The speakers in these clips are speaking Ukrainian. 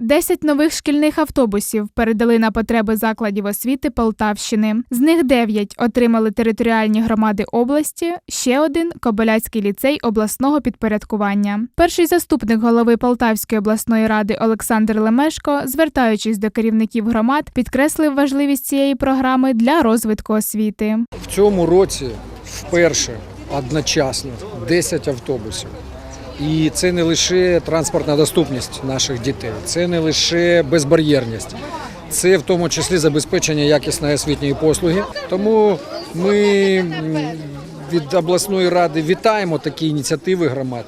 10 нових шкільних автобусів передали на потреби закладів освіти Полтавщини. З них 9 отримали територіальні громади області, ще один Кобиляцький ліцей обласного підпорядкування. Перший заступник голови Полтавської обласної ради Олександр Лемешко, звертаючись до керівників громад, підкреслив важливість цієї програми для розвитку освіти. В цьому році вперше одночасно 10 автобусів. І це не лише транспортна доступність наших дітей, це не лише безбар'єрність, це в тому числі забезпечення якісної освітньої послуги. Тому ми від обласної ради вітаємо такі ініціативи громад.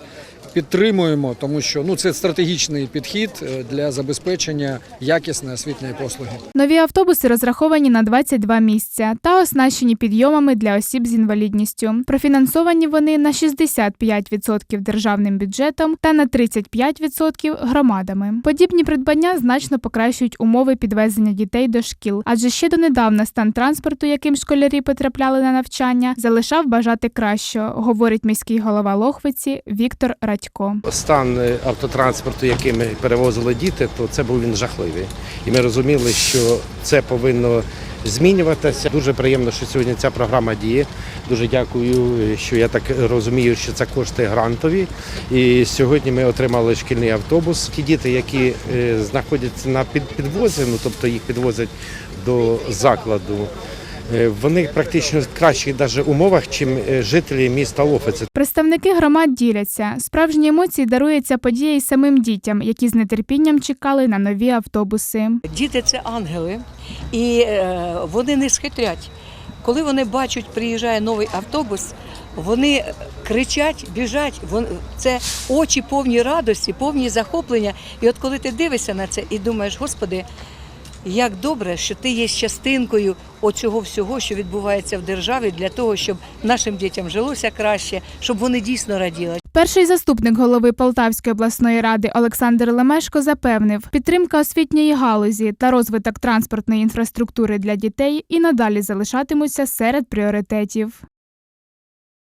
Підтримуємо, тому що ну це стратегічний підхід е, для забезпечення якісної освітньої послуги. Нові автобуси розраховані на 22 місця та оснащені підйомами для осіб з інвалідністю. Профінансовані вони на 65% державним бюджетом та на 35% громадами. Подібні придбання значно покращують умови підвезення дітей до шкіл, адже ще донедавна стан транспорту, яким школярі потрапляли на навчання, залишав бажати кращого, говорить міський голова Лохвиці Віктор Радько. Стан е, автотранспорту, яким ми перевозили діти, то це був він жахливий. І ми розуміли, що це повинно змінюватися. Дуже приємно, що сьогодні ця програма діє. Дуже дякую, що я так розумію, що це кошти грантові. І сьогодні ми отримали шкільний автобус. Ті діти, які е, знаходяться на під- підвозі, ну тобто їх підвозять до закладу. Е, Вони практично в кращих даже умовах, чим е, жителі міста Лофице. Представники громад діляться. Справжні емоції дарує ця подія й самим дітям, які з нетерпінням чекали на нові автобуси. Діти це ангели, і е, вони не схитрять. Коли вони бачать, приїжджає новий автобус, вони кричать, біжать. Це очі повні радості, повні захоплення. І от коли ти дивишся на це і думаєш, Господи, як добре, що ти є частинкою оцього всього, що відбувається в державі, для того, щоб нашим дітям жилося краще, щоб вони дійсно раділи. Перший заступник голови Полтавської обласної ради Олександр Лемешко запевнив, підтримка освітньої галузі та розвиток транспортної інфраструктури для дітей і надалі залишатимуться серед пріоритетів.